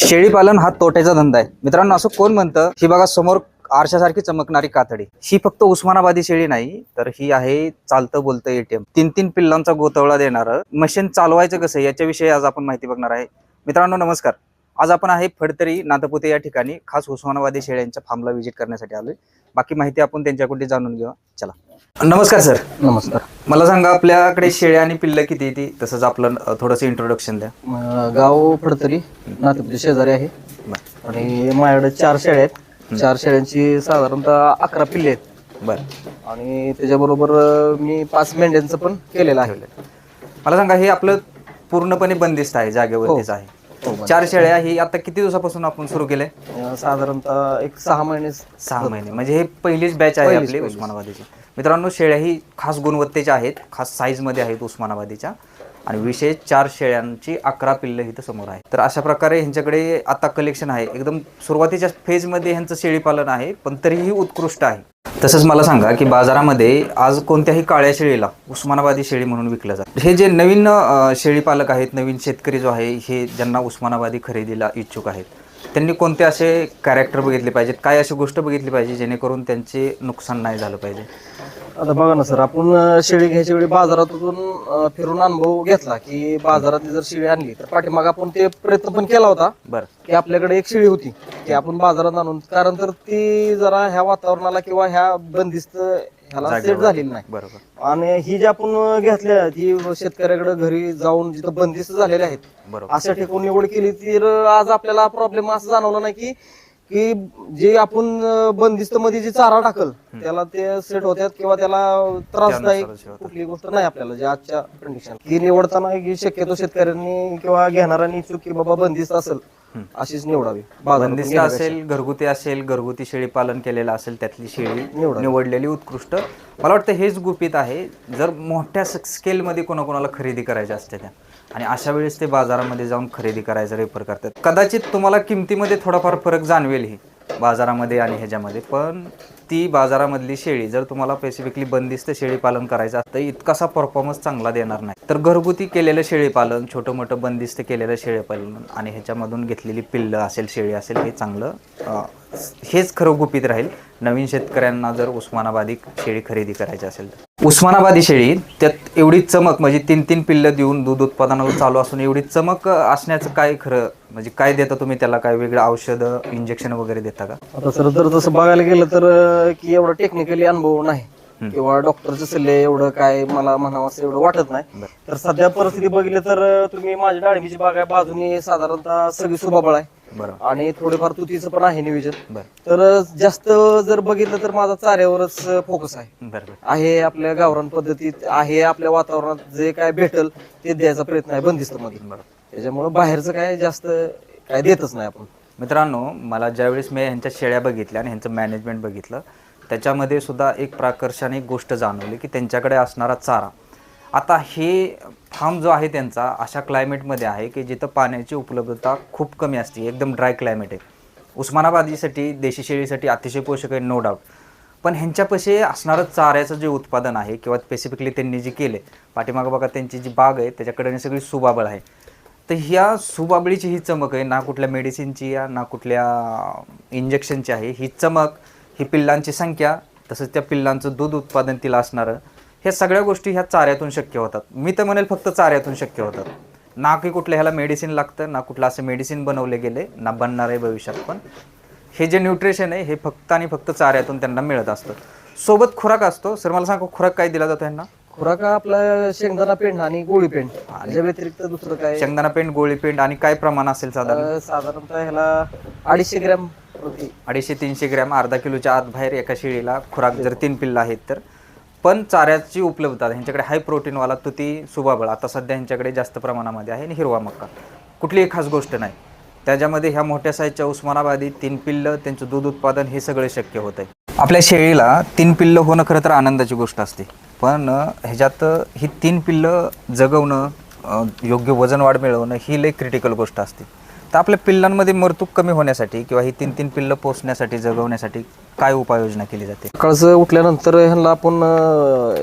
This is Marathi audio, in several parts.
शेळीपालन हा तोट्याचा धंदा आहे. मित्रांनो असं कोण म्हणतं? ही बघा समोर आरशासारखी चमकणारी कातडी. ही फक्त उस्मानाबादी शेळी नाही तर ही आहे चालतं बोलतं एटीएम तीन तीन पिल्लांचा गोतवळा देणारं मशीन चालवायचं कसं याच्याविषयी आज आपण माहिती बघणार आहे. मित्रांनो नमस्कार. आज आपण आहे फडतरी नातपुते या ठिकाणी खास उस्मानाबादी शेळ्यांच्या फार्मला व्हिजिट करण्यासाठी आलोय. बाकी माहिती आपण त्यांच्याकडे जाणून घेऊ. चला. नमस्कार सर. नमस्कार. मला सांगा आपल्याकडे शेळ्या आणि पिल्लं किती येते तसंच आपलं अं, थोडंसं इंट्रोडक्शन द्या. अं, गाव फडतरी नातेपुते शेजारी आहे. आणि माझ्याकडे चार शेळ्या आहेत. चार शेळ्यांची साधारणतः अकरा पिल्ले आहेत. बरं. आणि त्याच्याबरोबर अं, मी पाच मेंढ्यांचं पण केलेलं आहे. मला सांगा हे आपलं पूर्णपणे बंदिस्त आहे जागेवरतीच आहे. हो, चार शेळ्या ही आता किती दिवसापासून आपण सुरू केलंय? अं, साधारणतः एक सहा महिने सहा महिने. म्हणजे हे पहिलीच बॅच आहे आपली. उस्मानाबादीची. मित्रांनो शेळ्या ही खास गुणवत्तेच्या आहेत खास साईजमध्ये आहेत उस्मानाबादीच्या. आणि विशेष चार शेळ्यांची अकरा पिल्लं इथं समोर आहे तर अशा प्रकारे ह्यांच्याकडे आता कलेक्शन आहे. एकदम सुरुवातीच्या फेजमध्ये ह्यांचं शेळीपालन आहे पण तरीही उत्कृष्ट आहे. तसंच मला सांगा की बाजारामध्ये आज कोणत्याही काळ्या शेळीला उस्मानाबादी शेळी म्हणून विकलं जातं. हे जे नवीन शेळीपालक आहेत नवीन शेतकरी जो आहे हे ज्यांना उस्मानाबादी खरेदीला इच्छुक आहेत त्यांनी कोणते असे कॅरेक्टर बघितले पाहिजेत? काय अशी गोष्ट बघितली पाहिजे जेणेकरून त्यांचे नुकसान नाही झालं पाहिजे? आता बघा ना सर आपण अं, शेळी घ्यायच्या वेळी बाजारातून अं, फिरून अनुभव घेतला की बाजारातली जर शेळी आणली तर पाठीमाग आपण ते प्रयत्न पण केला होता बरं. की आपल्याकडे एक शेळी होती ती आपण बाजारात आणून कारण तर ती जरा ह्या वातावरणाला किंवा ह्या बंदिस्त ह्याला सेट. झालेली नाही. बरोबर. आणि ही जी आपण घेतल्या ती शेतकऱ्याकडे घरी जाऊन जिथं बंदिस्त झालेल्या आहेत बरोबर. अशा ठिकाणी निवड केली तर आज आपल्याला प्रॉब्लेम असं जाणवला नाही की की जे आपण बंदिस्त मध्ये जी चारा टाकल त्याला ते सेट होत्यात किंवा त्याला त्रासदायक. कुठली गोष्ट नाही आपल्याला जे आजच्या कंडिशन की निवडताना की शक्यतो शेतकऱ्यांनी किंवा घेणाऱ्यांनी इच्छुक की बाबा बंदिस्त असेल अशीच निवडावी बंदिस्त. असेल घरगुती असेल घरगुती शेळी पालन केलेलं असेल त्यातली शेळी निवडा. निवडलेली उत्कृष्ट मला वाटतं हेच गुपित आहे जर मोठ्या स्केलमध्ये कोणाकोणाला खरेदी करायची असते त्या आणि अशा वेळेस ते बाजारामध्ये जाऊन खरेदी करायचा रेफर करतात. कदाचित तुम्हाला किमतीमध्ये थोडाफार फरक जाणवेल ही. बाजारामध्ये आणि ह्याच्यामध्ये. पण ती बाजारामधली शेळी जर तुम्हाला स्पेसिफिकली बंदिस्त शेळी पालन करायचं असतं इतकासा परफॉर्मन्स चांगला देणार नाही. तर घरगुती केलेलं शेळी पालन छोटं मोठं बंदिस्त केलेलं शेळी पालन आणि ह्याच्यामधून घेतलेली पिल्लं असेल शेळी असेल हे चांगलं हेच खरं गुपित राहील. नवीन शेतकऱ्यांना जर उस्मानाबादी शेळी खरेदी करायची असेल तर. उस्मानाबादी शेळी त्यात एवढी चमक म्हणजे तीन तीन पिल्लं देऊन दूध उत्पादनावर चालू असून एवढी चमक असण्याचं काय खरं म्हणजे काय देता तुम्ही? त्याला काय वेगळं औषधं इंजेक्शन वगैरे देता का? आता सर जर तसं बघायला गेलं तर अं, की एवढा टेक्निकली अनुभव नाही. किंवा डॉक्टरचे सल्ले एवढं काय मला म्हणावं असं एवढं वाटत नाही. तर सध्या परिस्थिती बघितली तर अं, तुम्ही माझ्या डाळिंबीची बाग आहे. बाजूनी साधारणतः सगळी सुबाबळ आहे. बरं. आणि थोडेफार तुतीचं पण आहे नियोजन. बरं. तर जास्त जर बघितलं तर माझा चाऱ्यावरच फोकस आहे. आहे आपल्या गावरान पद्धतीत आहे आपल्या वातावरणात जे काय भेटल ते द्यायचा प्रयत्न आहे बंदिस्त मध्ये त्याच्यामुळे बाहेरचं काय जास्त काय देतच नाही आपण. मित्रांनो मला ज्यावेळेस मी ह्यांच्या शेळ्या बघितल्या आणि ह्यांचं मॅनेजमेंट बघितलं त्याच्यामध्ये सुद्धा एक प्राकर्षाने एक गोष्ट जाणवली की त्यांच्याकडे असणारा चारा आता हे फार्म जो आहे त्यांचा अशा क्लायमेटमध्ये आहे की जिथं पाण्याची उपलब्धता खूप कमी असते एकदम ड्राय क्लायमेट आहे. उस्मानाबादीसाठी देशी शेळीसाठी अतिशय पोषक आहे नो डाऊट पण ह्यांच्यापाशी असणारं चाऱ्याचं जे उत्पादन आहे किंवा स्पेसिफिकली त्यांनी जे केले पाठीमागं बघा त्यांची जी बाग आहे त्याच्याकडे सगळी सुबाबळ आहे. तर ह्या सुबाबळीची ही चमक आहे ना कुठल्या मेडिसिनची या ना कुठल्या इंजेक्शनची आहे ही चमक ही पिल्लांची संख्या तसंच त्या पिल्लांचं दूध उत्पादन तिला असणारं ह्या सगळ्या गोष्टी ह्या चाऱ्यातून शक्य होतात. मी तर म्हणेल फक्त चाऱ्यातून शक्य होतात. ना की कुठल्या ह्याला मेडिसिन लागतं ना कुठलं असं मेडिसिन बनवले गेले ना बनणार आहे भविष्यात पण. हे जे न्यूट्रिशन आहे हे फक्त आणि फक्त चाऱ्यातून त्यांना मिळत असतं. सोबत खुराक असतो. सर मला सांगा खुराक काय दिला जातो यांना खुराक आपला शेंगदाणा पेंड आणि गोळी पेंड. याच्या व्यतिरिक्त दुसरं काय? शेंगदाणा पेंट गोळी पेंट आणि काय प्रमाण असेल साधारण? साधारणतः ह्याला अडीचशे ग्रॅम अडीचशे तीनशे ग्रॅम अर्धा किलोच्या आत बाहेर एका शेळीला खुराक जर तीन पिल्लं आहेत तर? पण चाऱ्याची उपलब्धता ह्यांच्याकडे हाय प्रोटीनवाला तुती सुबाबळ आता सध्या ह्यांच्याकडे जास्त प्रमाणामध्ये आहे आणि हिरवा मक्का. कुठलीही खास गोष्ट नाही. त्याच्यामध्ये ह्या मोठ्या साईजच्या उस्मानाबादी तीन पिल्लं त्यांचं दूध उत्पादन हे सगळे शक्य होत आहे आपल्या शेळीला तीन पिल्लं होणं खरं तर आनंदाची गोष्ट असते. पण ह्याच्यात ही तीन पिल्लं जगवणं योग्य वजन वाढ मिळवणं ही लई क्रिटिकल गोष्ट असते. तर आपल्या पिल्लांमध्ये मरतूक कमी होण्यासाठी किंवा ही तीन तीन पिल्लं पोचण्यासाठी जगवण्यासाठी काय उपाययोजना केली जाते? सकाळचं उठल्यानंतर ह्यांना आपण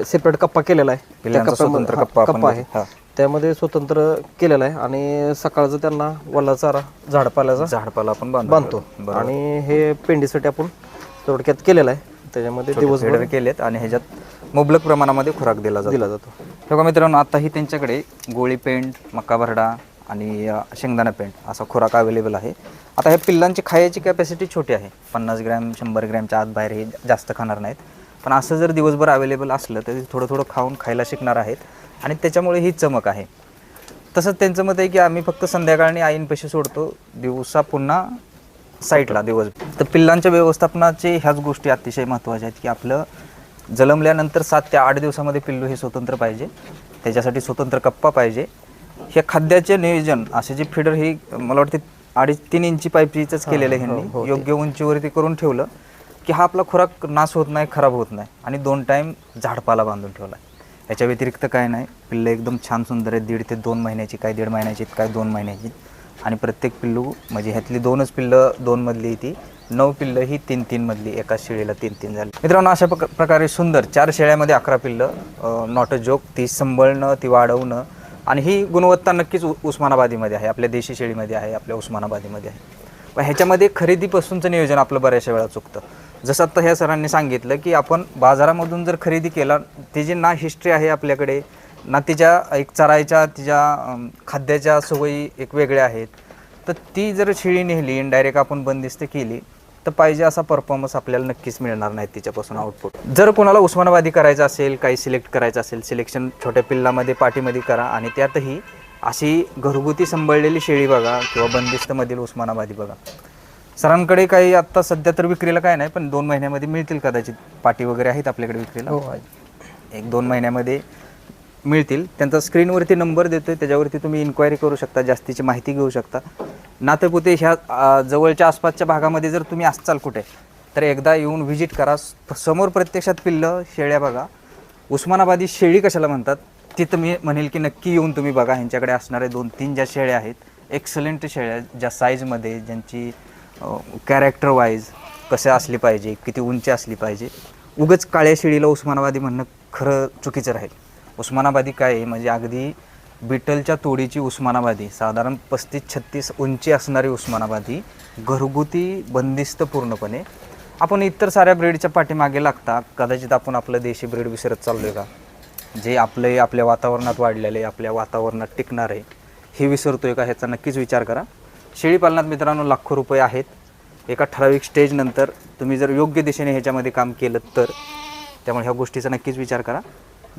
सेपरेट कप्पा केलेला आहे. त्या पिल्लांचा कप्प्यामध्ये- स्वतंत्र कप्पा आपण कप्पा आहे. हा. त्यामध्ये स्वतंत्र केलेला आहे आणि सकाळचं त्यांना वल्ला चारा झाडपाल्याचा झाडपाला आपण बांधतो. आणि हे पेंडीसाठी आपण थोडक्यात केलेलं आहे. त्याच्यामध्ये दिवसभर फेडर केलेत आणि ह्याच्यात मुबलक प्रमाणामध्ये खुराक दिला जातो. दिला जातो. बघा मित्रांनो आताही त्यांच्याकडे गोळी पेंट मक्का भरडा आणि शेंगदाणा पेंट असा खुराक अवेलेबल आहे. आता ह्या पिल्लांची खायची कॅपॅसिटी छोटी आहे. पन्नास ग्रॅम शंभर ग्रॅमच्या आत बाहेर हे जास्त खाणार नाहीत. पण असं जर दिवसभर अवेलेबल असलं तर थोडं थोडं खाऊन खायला शिकणार आहेत. आणि त्याच्यामुळे ही चमक आहे. तसंच त्यांचं मत आहे की आम्ही फक्त संध्याकाळी आईंपाशी सोडतो. दिवसा पुन्हा साईटला दिवस. तर पिल्लांच्या व्यवस्थापनाचे ह्याच गोष्टी अतिशय महत्त्वाच्या आहेत की आपलं जन्मल्यानंतर सात ते आठ दिवसामध्ये पिल्लू हे स्वतंत्र पाहिजे. त्याच्यासाठी स्वतंत्र कप्पा पाहिजे. हे खाद्याचे नियोजन असे जे फिडर हे मला वाटते अडीच तीन इंची पाईपचीच केलेलं आहे ह्यांनी. योग्य उंचीवरती करून ठेवलं की हा आपला खुराक नाश होत नाही खराब होत नाही. आणि दोन टाईम झाडपाला बांधून ठेवला याच्या व्यतिरिक्त काय नाही पिल्लं एकदम छान सुंदर आहेत. दीड ते दोन महिन्याची काय दीड महिन्याची काय दोन महिन्याची आणि प्रत्येक पिल्लू म्हणजे ह्यातली दोनच पिल्लं दोन मधली ती नऊ पिल्लं ही तीन तीन मधली एका शेळीला तीन तीन झाली. मित्रांनो अशा प्रक- प्रकारे सुंदर चार शेळ्यामध्ये अकरा पिल्लं नॉट अ जोक ती सांभाळणं ती वाढवणं आणि ही गुणवत्ता नक्कीच उ- उस्मानाबादीमध्ये आहे आपल्या देशी शेळीमध्ये आहे आपल्या उस्मानाबादीमध्ये आहे. पण ह्याच्यामध्ये खरेदीपासूनचं नियोजन आपलं बऱ्याचशा वेळा चुकतं. जसं आत्ता ह्या सरांनी सांगितलं की आपण बाजारामधून जर खरेदी केला तिची ना हिस्ट्री आहे आपल्याकडे ना तिच्या एक चरायच्या तिच्या खाद्याच्या सवयी एक वेगळ्या आहेत तर ती जर शेळी नेली इनडायरेक्ट आपण बंदिस्त केली तर पाहिजे असा परफॉर्मन्स आपल्याला नक्कीच मिळणार नाही तिच्यापासून आउटपुट जर कोणाला उस्मानाबादी करायचं असेल काही सिलेक्ट करायचं असेल सिलेक्शन छोट्या पिल्लामध्ये पाठीमध्ये करा आणि त्यातही अशी घरगुती सांभाळलेली शेळी बघा किंवा बंदिस्तमधील उस्मानाबादी बघा. सरांकडे काही आत्ता सध्या तर विक्रीला काय नाही पण दोन महिन्यामध्ये मिळतील कदाचित पाटी वगैरे आहेत आपल्याकडे विक्रीला. हो. एक दोन महिन्यामध्ये मिळतील. त्यांचा स्क्रीनवरती नंबर देतो आहे त्याच्यावरती तुम्ही इन्क्वायरी करू शकता. जास्तीची माहिती घेऊ शकता. नातेपुते ह्या जवळच्या आसपासच्या भागामध्ये जर तुम्ही असाल कुठे तर एकदा येऊन व्हिजिट करा. समोर प्रत्यक्षात पिल्लं शेळ्या बघा. उस्मानाबादी शेळी कशाला म्हणतात? तिथं मी म्हणेल की नक्की येऊन तुम्ही बघा. ह्यांच्याकडे असणारे दोन तीन ज्या शेळ्या आहेत एक्सलंट शेळ्या ज्या साईजमध्ये ज्यांची कॅरेक्टर वाईज कसे असली पाहिजे किती उंची असली पाहिजे. उगच काळ्या शेळीला उस्मानाबादी म्हणणं खरं चुकीचं राहील. उस्मानाबादी काय आहे? म्हणजे अगदी बिटलच्या तोडीची उस्मानाबादी साधारण पस्तीस छत्तीस उंची असणारी उस्मानाबादी घरगुती बंदिस्त पूर्णपणे. आपण इतर साऱ्या ब्रीडच्या पाठीमागे लागता कदाचित आपण आपलं देशी ब्रीड विसरत चाललोय का? जे आपले आपल्या वातावरणात वाढलेले आपल्या वातावरणात टिकणार आहे हे विसरतोय का? ह्याचा नक्कीच विचार करा. शेळीपालनात मित्रांनो लाखो रुपये आहेत. एका ठराविक स्टेजनंतर तुम्ही जर योग्य दिशेने ह्याच्यामध्ये काम केलं तर त्यामुळे ह्या गोष्टीचा नक्कीच विचार करा.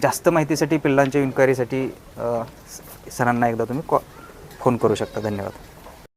जास्त माहितीसाठी पिल्लांच्या इन्क्वायरीसाठी सरांना एकदा तुम्ही कॉ फोन करू शकता. धन्यवाद.